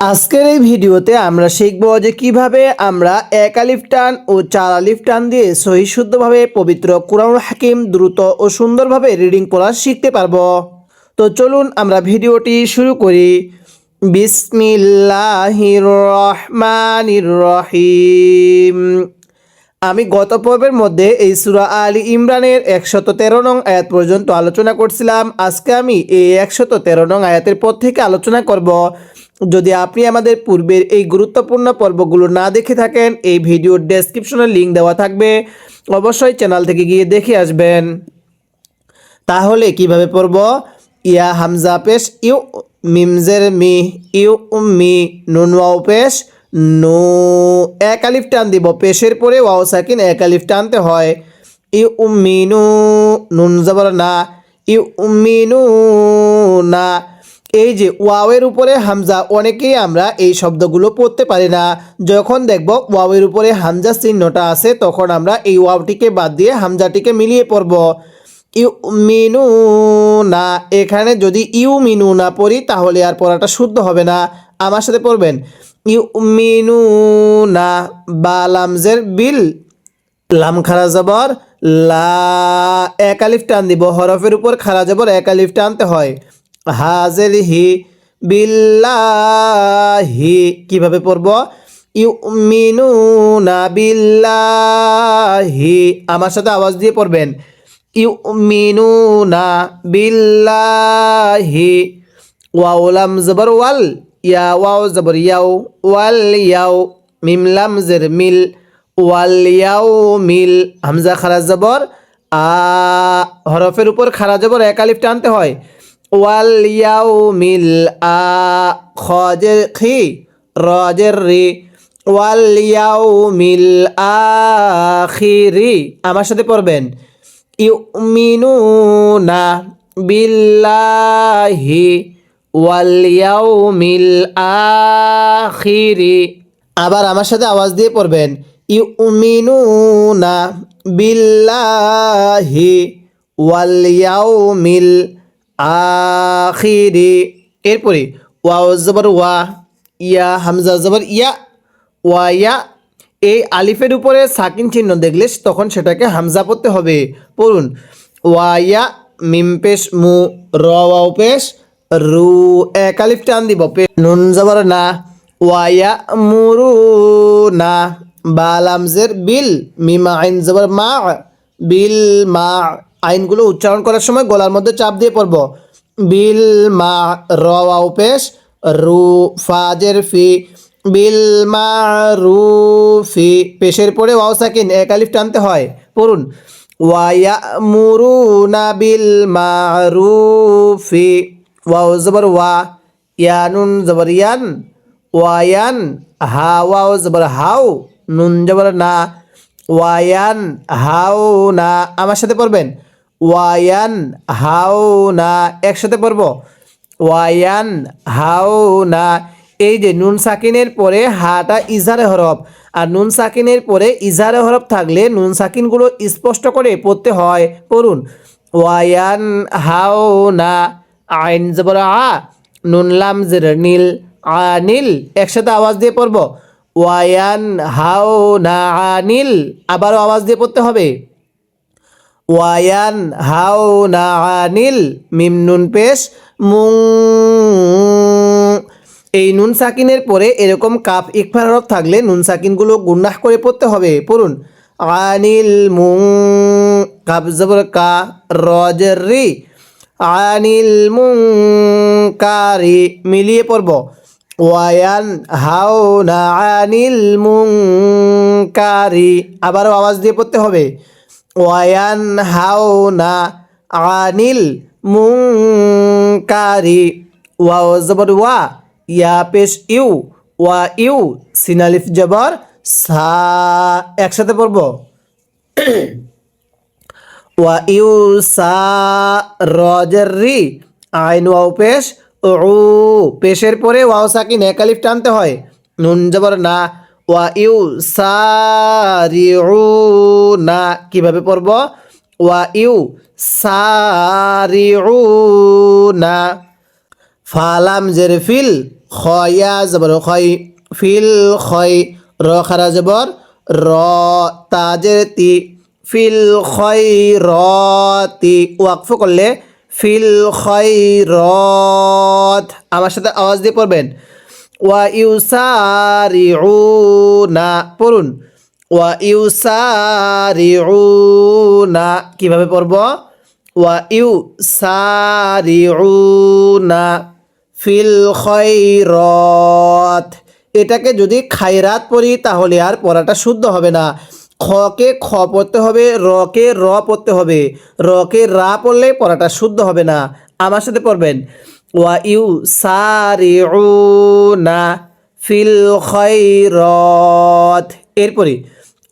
আজকের এই ভিডিওতে আমরা শিখব যে কীভাবে আমরা এক আলিফ টান ও চার আলিফ টান দিয়ে সহি শুদ্ধভাবে পবিত্র কোরআনুল হাকিম দ্রুত ও সুন্দরভাবে রিডিং পড়া শিখতে পারব। তো চলুন আমরা ভিডিওটি শুরু করি। বিসমিল্লাহির রহিম আমি গত পর্বের মধ্যে এই সুরা আলী ইমরানের একশত তেরো নং আয়াত পর্যন্ত আলোচনা করছিলাম। আজকে আমি এই একশত তেরো নং আয়াতের পর থেকে আলোচনা করব। যদি আপনি আমাদের পূর্বের এই গুরুত্বপূর্ণ পর্বগুলো না দেখে থাকেন, এই ভিডিওর ডেসক্রিপশনে লিঙ্ক দেওয়া থাকবে। অবশ্যই চ্যানেল থেকে গিয়ে দেখে আসবেন। তাহলে কীভাবে পড়ব? ইয়া হামজা পেশ, ইউ মিমজের মি, ইউ মি নুন ওয়াও পেশ, নু, এক আলিফ টান দিব। পেশের পরে ওয়াও সাকিন এক আলিফ টানতে হয়। ইউ উম্মিনু নুন জবর না। ইউ উম্মিনু না। এই যে ওয়াওয়ের উপরে হামজা, অনেকেই আমরা এই শব্দগুলো পড়তে পারি না। যখন দেখব ওয়াওয়ের উপরে হামজা চিহ্নটা আছে, তখন আমরা এই ওয়াওটিকে বাদ দিয়ে হামজাটিকে মিলিয়ে পড়ব। ইউ মিনু না এখানে যদি ইউ মিনু না পড়ি, তাহলে আর পড়াটা শুদ্ধ হবে না। আমার সাথে পড়বেন। ইউ মিনু না বা লামজের বিল, লাম খারা জবর, লা, এক আলিফ টান দিব। হরফের উপর খারা জবর এক আলিফ টানতে হয়। হাজের হি বিল্লাহি। কীভাবে পড়ব? ইউ মিনু না বিল্লাহি। আমার সাথে আওয়াজ দিয়ে পড়বেন। ইউ মিনু না বিল্লাহি ওয়াউলাম জবর ওয়াল, ইয়া ওয়াও জবর ইয়াও, ওয়াল ইয়াও, মিম লাম জের মিল, ওয়াল ইয়াও মিল। হামজা খারা জবর, আ, হরফের উপর খারা জবর এক আলিফ টানতে হয়। ওয়াল মিল আ খজের খি রজের। রি ওয়াল মিল আখিরি। আমার সাথে পড়বেন। ইউমিনুনা বিল্লাহি ওয়াল ইয়াউমিল আখিরি। আবার আমার সাথে আওয়াজ দিয়ে পড়বেন। ইউমিনুনা বিল্লাহি ওয়াল ইয়াউমিল আখিরি। এরপরে ওয়াও জবর ওয়া, ইয়া, হামজা জবর ইয়া, ওয়া, ইয়া। এই আলিফের উপরে সাকিন চিহ্ন দেখলে তখন সেটাকে হামজা পড়তে হবে। পড়ুন ওয়াইয়া মিম পেশ, মু, র, ওয়াও পেশ, রু, এক আলিফ টান দিব। পে নুন জবর না ওয়াইয়া মুরু না। বালামজের বিল, মিমা আইন জবর মা, বিল মা। আইনগুলো উচ্চারণ করার সময় গলার মধ্যে চাপ দিয়ে পড়ব। বিল মা র পেশ রু ফাজের ফি, বিল মা রু মারুফি পেশের পরে ওয়াও সাকিন, এক আলিফ টানতে হয়। পড়ুন। ওয়ায়া মুরুনা বিল মারুফি ওয়াও জবর ওয়া, ইয়ানুন জবর ইয়ান, ওয়ায়ান হা ওয়াও জবর হাউ, নুন জবর না, ওয়ায়ান হাউ না। আমার সাথে পড়বেন। ওয়ায়ান হাউ না একসাথে পড়ব। ওয়ায়ান হাউ না এই যে নুন সাকিনের পরে হাটা ইজারে হরফ। আর নুন সাকিনের পরে ইজারে হরফ থাকলে নুন সাকিনগুলো স্পষ্ট করে পড়তে হয়। পড়ুন। ওয়ায়ান হাও না আইন জবর আ, নুন লাম জের নীল আনিল একসাথে আওয়াজ দিয়ে পড়ব। ওয়ায়ান হাও না আনিল আবারও আওয়াজ দিয়ে পড়তে হবে। ওয়ায়ান হাও না আনিল মিম নুন পেশ মুং। এই নুন সাকিনের পরে এরকম কাপ ইকফার হরফ থাকলে নুন সাকিনগুলো গুন্নাহ করে পড়তে হবে। পড়ুন। আনিল মুং। কাপ জবর কা রজের আনিল মুং কারি মিলিয়ে পড়ব। ওয়ায়ান হাও না আনিল মুং কারি আবারও আওয়াজ দিয়ে পড়তে হবে। আনিল মুং কারি ওয়াও জবর ওয়া, ইয়া পেশ ইউ, ওয়া ইউ, সিনালিফ জবর, সা, একসাথে পড়ব। ওয়া ইউ, সা রজের রি আইন, ওয়াও, পেশ ও পেশের পরে ওয়াও, সাকিন, একালিফ টানতে হয়। নুন জবর না ওয়া ইউ সারি না কীভাবে পড়ব? ওয়া ইউ সারি না ফালাম জের ফিল খয়া জবর, খয় ফিল খয়, র খারা জবর, র তাজের তি, ফিল খয় রতি ওয়াকফ করলে ফিল খয় রত আমার সাথে আওয়াজ দিয়ে পড়বেন। ওয়া পড়ুন। ওয়া কীভাবে পড়ব? ওয়া ইউসারিউনা ফিল এটাকে যদি খায়রাত পড়ি, তাহলে আর পড়াটা শুদ্ধ হবে না। খকে খ পড়তে হবে, রকে র পড়তে হবে। রকে রা পড়লে পড়াটা শুদ্ধ হবে না। আমার সাথে পড়বেন। ওয়া ইউ সারিউনা ফিল খৈরত এরপরে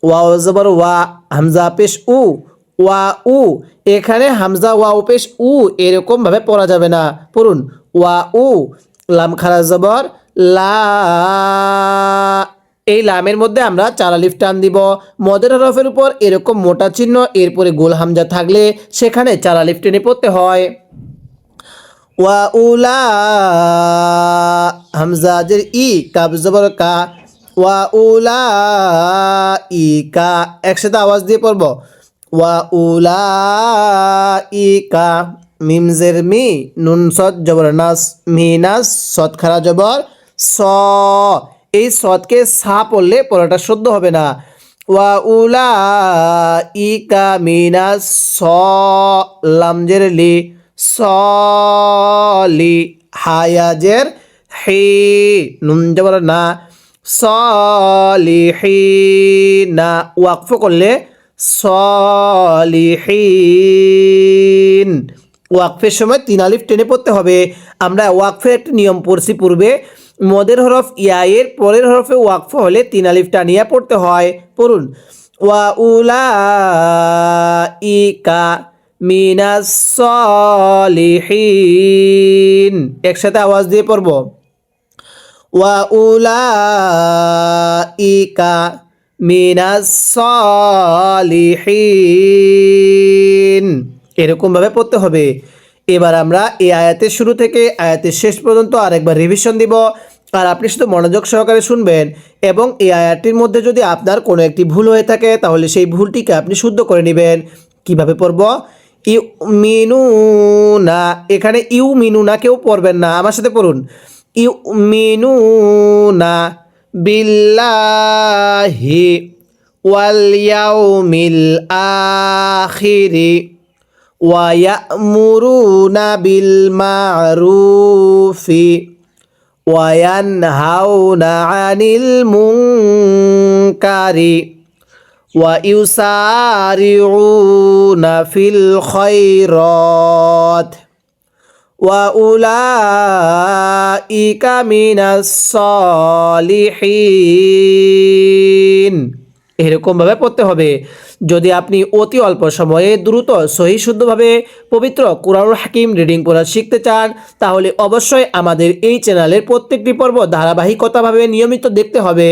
ওয়াও জবর ওয়া, হামজা পেশ উ, ওয়া উ, এখানে হামজা ওয়াও পেশ উ এরকম ভাবে পড়া যাবে না। পড়ুন, ওয়া উ, লাম খারা জবর, লা, এই লামের মধ্যে আমরা চারালিফ টান দিব। মদের হরফের উপর এরকম মোটা চিহ্ন, এরপরে গোল হামজা থাকলে সেখানে চারালিফ টেনে পড়তে হয়। ওয়া উলা হামজাজের ই কাব জবর কা। ওয়া উলা ই কা। একসাথে আওয়াজ দিয়ে পড়ব। ওয়া উলা ই কা। মিমজের মি, নুন সদ জবর, নাস মিনাস সদ খারা জবর, স। এই সদকে সা পড়লে পড়াটা শুদ্ধ হবে না। ওয়া উলা ই কা মিনাস স, লামজের লি। সলি হায়াজের হি, নুন জবর না সলিহি না ওয়াকফ করলে সলিহীন। ওয়াকফের সময় তিন আলিফ টেনে পড়তে হবে। আমরা ওয়াকফের একটা নিয়ম পড়ছি পূর্বে। মদের হরফ ইয়ায়ের পরের হরফে ওয়াকফ হলে তিন আলিফ টানিয়া পড়তে হয়। পড়ুন। ওয়া উলা ইকা মিনাস সলিহীন। একসাথে আওয়াজ দিয়ে পড়ব। ওয়া উলা ইকা মিনাস সলিহীন। এরকমভাবে পড়তে হবে। এবার আমরা এই আয়াতের শুরু থেকে আয়াতের শেষ পর্যন্ত আরেকবার রিভিশন দিব। আর আপনি শুধু মনোযোগ সহকারে শুনবেন এবং এই আয়াতটির মধ্যে যদি আপনার কোনো একটি ভুল হয়ে থাকে, তাহলে সেই ভুলটিকে আপনি শুদ্ধ করে নেবেন। কীভাবে পড়ব? ইউ মিনু না এখানে ইউ মিনু না কেউ পড়বেন না আমার সাথে পড়ুন ইউ মিনু না বিল্লাহি ওয়াল ইয়াউমিল আখিরি ويأمرون بالمعروف وينهون عن المنكر ويسارعون في الخيرات وأولئك من الصالحين এরকমভাবে পড়তে হবে যদি আপনি অতি অল্প সময়ে দ্রুত সহি শুদ্ধভাবে পবিত্র কোরআনুল হাকিম রিডিং পড়া শিখতে চান তাহলে অবশ্যই আমাদের এই চ্যানেলের প্রত্যেকটি পর্ব ধারাবাহিকতাভাবে নিয়মিত দেখতে হবে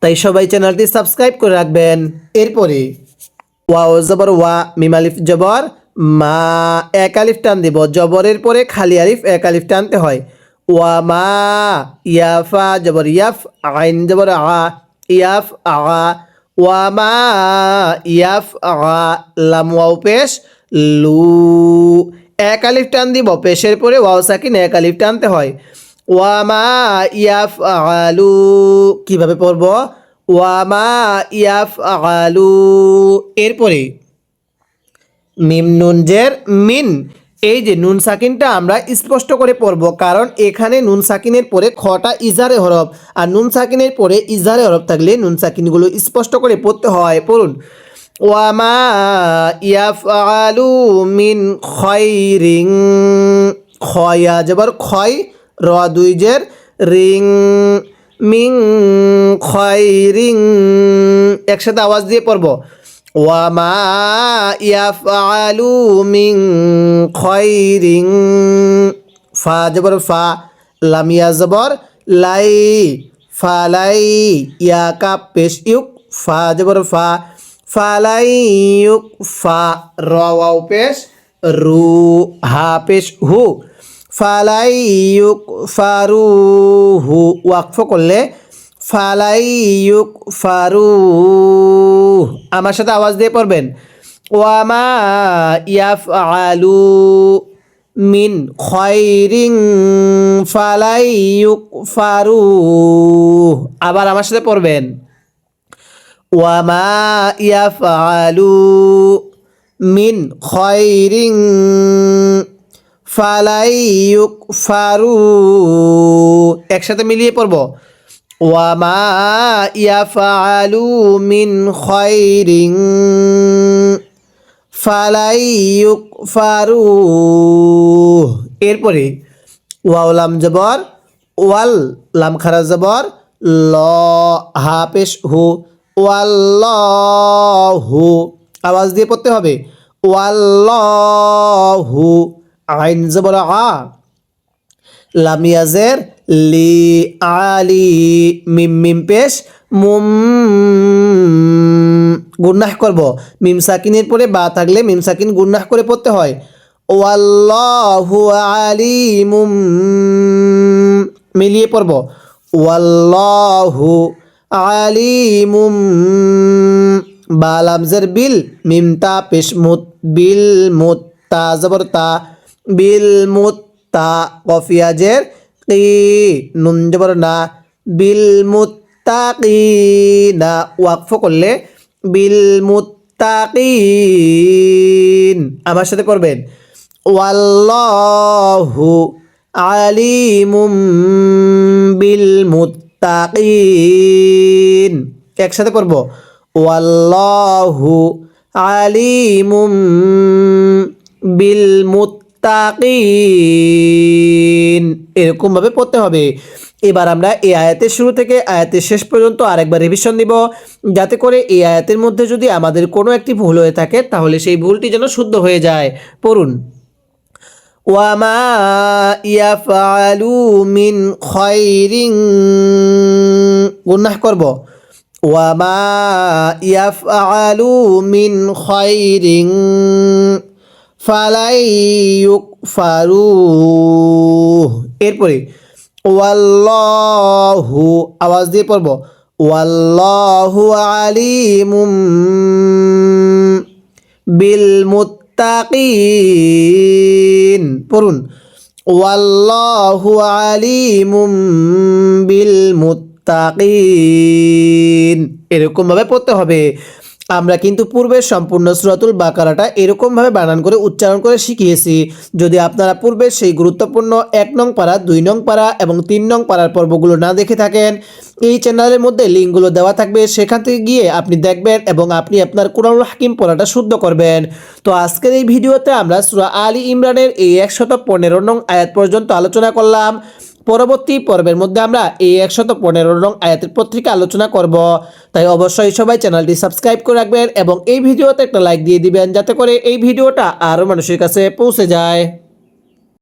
তাই সবাই চ্যানেলটি সাবস্ক্রাইব করে রাখবেন। এরপরে ওয়া ও জবর, ওয়া, মিম আলিফ জবর, মা, এক আলিফ টান দিব। জবরের পরে খালি আলিফ, এক আলিফ টানতে হয়। ওয়া, মা ইয়াফা জবর, ইয়াফ, আইন জবর, আ, ইয়াফ, আ, ওয়া, মা, ইয়াফ, আ, লাম, ওয়াও, পেশ, লু, এক আলিফ টান দিব। পেশের পরে ওয়াও, সাকিন, এক আলিফ টানতে হয়। ওয়ামা ইয়াফ আলু কীভাবে পড়ব? ওয়ামা ইয়াফ আলু এরপরে মিম নুন জের মিন। এই যে নুন সাকিনটা আমরা স্পষ্ট করে পড়ব, কারণ এখানে নুন সাকিনের পরে খটা ইজারে হরফ, আর নুন সাকিনের পরে ইজারে হরফ থাকলে নুন সাকিনগুলো স্পষ্ট করে পড়তে হয়। পড়ুন। ওয়ামা ইয়াফ আলু মিন খয়রিং খয়া যাবার ক্ষয় র দুই জের, রিং, মিং, খয়, রিং, একসাথে আওয়াজ দিয়ে পড়ব। ওয়ামা ইয়াফআলু মিং খয়রিং ফা জবর ফা লামিয়া জবর, লাই ফালাই ইয়া কাপ পেশ ইউক, ফা জবর ফা ফালাই ইউক, ফা, র, ওয়াও পেশ, রু, হা পেশ হু। ফালাই ইউক ফারুহু ওয়াকফ করলে ফালাই ইউক ফারু আমার সাথে আওয়াজ দিয়ে পড়বেন। ওয়ামা ইয়াফ আলু মিন খয়রিং ফালাই ইউক ফারু আবার আমার সাথে পড়বেন। ওয়ামা ইয়াফ আলু মিন খয়রিং ফালাই ইউকফারু। একসাথে মিলিয়ে পড়ব। ওয়ামা ইয়াফআলু মিন খয়রিং ফালাই ইউকফারু। এরপরে ওয়াউলাম জবর, ওয়াল লাম খারা জবর, ল, হা পেশ হু আওয়াজ দিয়ে পড়তে হবে। ওয়াল্লাহু। আইন জবর আ। লামিয়াজের লি আলি মিম মিম পেশ মুম। গুন্নাহ করব। মিম সাকিনের পরে বা থাকলে মিম সাকিন গুন্নাহ করে পড়তে হয়। ওয়াল্লাহু আলিমুম। মিলিয়ে পড়ব। ওয়াল্লাহু আলিমুম। বালামজের বিল মিমতা পেশমুত বিল মুত তা জবর তা বিল মুত্তা কফিয়াজের কি? নুন জবর না। বিল মুত্তাকিনা ওয়াকফ করলে বিল মুত্তাকিন আমার সাথে করবেন। ওয়াল্লাহু আলিমুম বিল মুত্তাকিন একসাথে করব। ওয়াল্লাহু আলিমুম বিল মুত্তাকিন। এরকমভাবে পড়তে হবে। এবার আমরা এই আয়াতের শুরু থেকে আয়াতের শেষ পর্যন্ত আরেকবার রিভিশন দিব যাতে করে এই আয়াতের মধ্যে যদি আমাদের কোনো একটি ভুল হয়ে থাকে, তাহলে সেই ভুলটি যেন শুদ্ধ হয়ে যায়। পড়ুন। ওয়ামা ইয়াফআলু মিন খয়রিং গুনাহ করব। ওয়ামা ইয়াফআলু মিন খয়রিং ফালাই ইউকফারু এরপরে, ওয়াল্লাহু, আওয়াজ দিয়ে পড়ব, ওয়াল্লাহু আলিমুম বিল মুত্তাকিন পড়ুন, ওয়াল্লাহু আলিমুম বিল মুত্তাকিন এরকমভাবে পড়তে হবে। আমরা কিন্তু পূর্বে সম্পূর্ণ সুরাতুল বাকারাটা এরকমভাবে বানান করে উচ্চারণ করে শিখিয়েছি। যদি আপনারা পূর্বে সেই গুরুত্বপূর্ণ এক নং পাড়া দুই নং পাড়া এবং তিন নং পাড়ার পর্বগুলো না দেখে থাকেন, এই চ্যানেলের মধ্যে লিঙ্কগুলো দেওয়া থাকবে। সেখান থেকে গিয়ে আপনি দেখবেন এবং আপনি আপনার কোরআনুল হাকিম পড়াটা শুদ্ধ করবেন। তো আজকের এই ভিডিওতে আমরা সুরা আলী ইমরানের এই একশত পনেরো নং আয়াত পর্যন্ত আলোচনা করলাম। পরবর্তী পর্বের মধ্যে আমরা এই একশত পনেরো রং আয়াতের পত্রিকা আলোচনা করব। তাই অবশ্যই সবাই চ্যানেলটি সাবস্ক্রাইব করে রাখবেন এবং এই ভিডিওতে একটা লাইক দিয়ে দিবেন, যাতে করে এই ভিডিওটা আরও মানুষের কাছে পৌঁছে যায়।